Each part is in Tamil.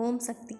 ஓம் சக்தி.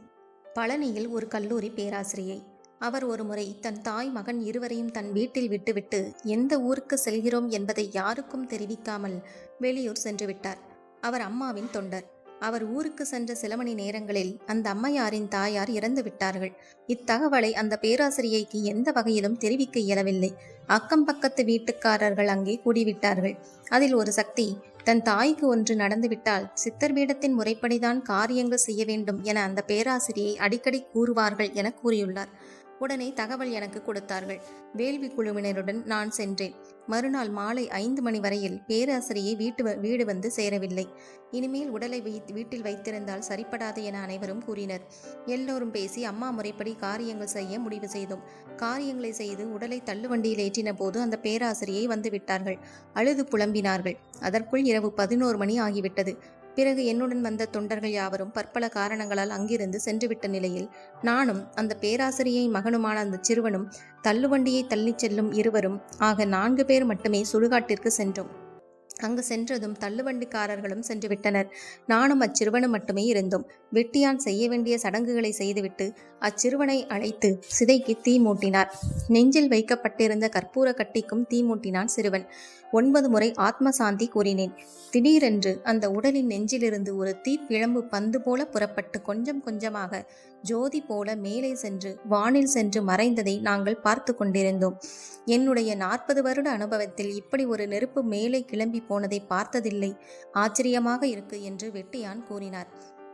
பழனியில் ஒரு கல்லூரி பேராசிரியை. அவர் ஒருமுறை தன் தாய் மகன் இருவரையும் தன் வீட்டில் விட்டுவிட்டு எந்த ஊருக்கு செல்கிறோம் என்பதை யாருக்கும் தெரிவிக்காமல் வெளியூர் சென்று விட்டார். அவர் அம்மாவின் தொண்டர். அவர் ஊருக்கு சென்ற சில மணி நேரங்களில் அந்த அம்மையாரின் தாயார் இறந்து விட்டார்கள். இத்தகவலை அந்த பேராசிரியைக்கு எந்த வகையிலும் தெரிவிக்க இயலவில்லை. அக்கம் பக்கத்து வீட்டுக்காரர்கள் அங்கே கூடிவிட்டார்கள். அதில் ஒரு சக்தி தன் தாய்க்கு ஒன்று நடந்துவிட்டால் சித்தர் பீடத்தின் முறைப்படிதான் காரியங்கள் செய்ய வேண்டும் என அந்த பேராசிரியை அடிக்கடி கூறுவார்கள் என கூறியுள்ளார். உடனே தகவல் எனக்கு கொடுத்தார்கள். வேள்வி குழுவினருடன் நான் சென்றேன். மறுநாள் மாலை ஐந்து மணி வரையில் பேராசிரியை வீட்டு வ- வீடு வந்து சேரவில்லை. இனிமேல் உடலை வீட்டில் வைத்திருந்தால் சரிப்படாது என அனைவரும் கூறினர். எல்லோரும் பேசி அம்மா முறைப்படி காரியங்கள் செய்ய முடிவு செய்தோம். காரியங்களை செய்து உடலை தள்ளுவண்டியில் ஏற்றின போது அந்த பேராசிரியை வந்து விட்டார்கள். அழுது புலம்பினார்கள். அதற்குள் இரவு பதினோரு மணி ஆகிவிட்டது. பிறகு என்னுடன் வந்த தொண்டர்கள் யாவரும் பற்பல காரணங்களால் அங்கிருந்து சென்றுவிட்ட நிலையில் நானும் அந்த பேராசிரியை மகனுமான அந்த சிறுவனும் தள்ளுவண்டியை தள்ளிச் செல்லும் இருவரும் ஆக நான்கு பேர் மட்டுமே சுடுகாட்டிற்கு சென்றோம். அங்கு சென்றதும் தள்ளுவண்டிக்காரர்களும் சென்று விட்டனர் நானும் அச்சிறுவனும் மட்டுமே இருந்தோம். வெட்டியான் செய்ய வேண்டிய சடங்குகளை செய்துவிட்டு அச்சிறுவனை அழைத்து சிதைக்கு தீ மூட்டினார். நெஞ்சில் வைக்கப்பட்டிருந்த கற்பூர கட்டிக்கும் தீ மூட்டினான் சிறுவன். ஒன்பது முறை ஆத்ம சாந்தி கூறினேன். திடீரென்று அந்த உடலின் நெஞ்சிலிருந்து ஒரு தீ பிழம்பு பந்து போல புறப்பட்டு கொஞ்சம் கொஞ்சமாக ஜோதி போல மேலே சென்று வானில் சென்று மறைந்ததை நாங்கள் பார்த்து கொண்டிருந்தோம். என்னுடைய நாற்பது வருட அனுபவத்தில் இப்படி ஒரு நெருப்பு மேலே கிளம்பி போனதை பார்த்ததில்லை. ஆச்சரியமாக இருக்கு என்று வெட்டியான் கூறினார்.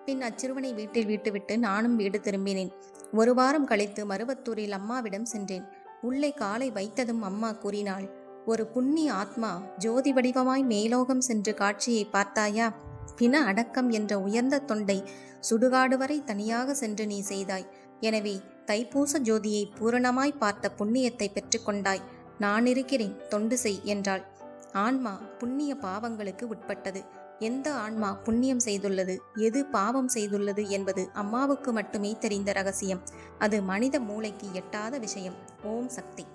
பின் அச்சிறுவனை வீட்டில் விட்டுவிட்டு நானும் வீடு திரும்பினேன். ஒரு வாரம் கழித்து மருவத்தூரில் அம்மாவிடம் சென்றேன். உள்ளே காலை வைத்ததும் அம்மா கூறினாள் ஒரு புண்ணிய ஆத்மா ஜோதி வடிவமாய் மேலோகம் சென்று காட்சியை பார்த்தாயா? பின அடக்கம் என்ற உயர்ந்த தொண்டை சுடுகாடு வரை தனியாக சென்று நீ செய்தாய். எனவே தைப்பூச ஜோதியை பூரணமாய் பார்த்த புண்ணியத்தை பெற்றுக்கொண்டாய் நான் இருக்கிறேன் தொண்டு செய் என்றாள். ஆன்மா புண்ணிய பாவங்களுக்கு உட்பட்டது. எந்த ஆன்மா புண்ணியம் செய்துள்ளது? எது பாவம் செய்துள்ளது என்பது அம்மாவுக்கு மட்டுமே தெரிந்த ரகசியம். அது மனித மூளைக்கு எட்டாத விஷயம். ஓம் சக்தி.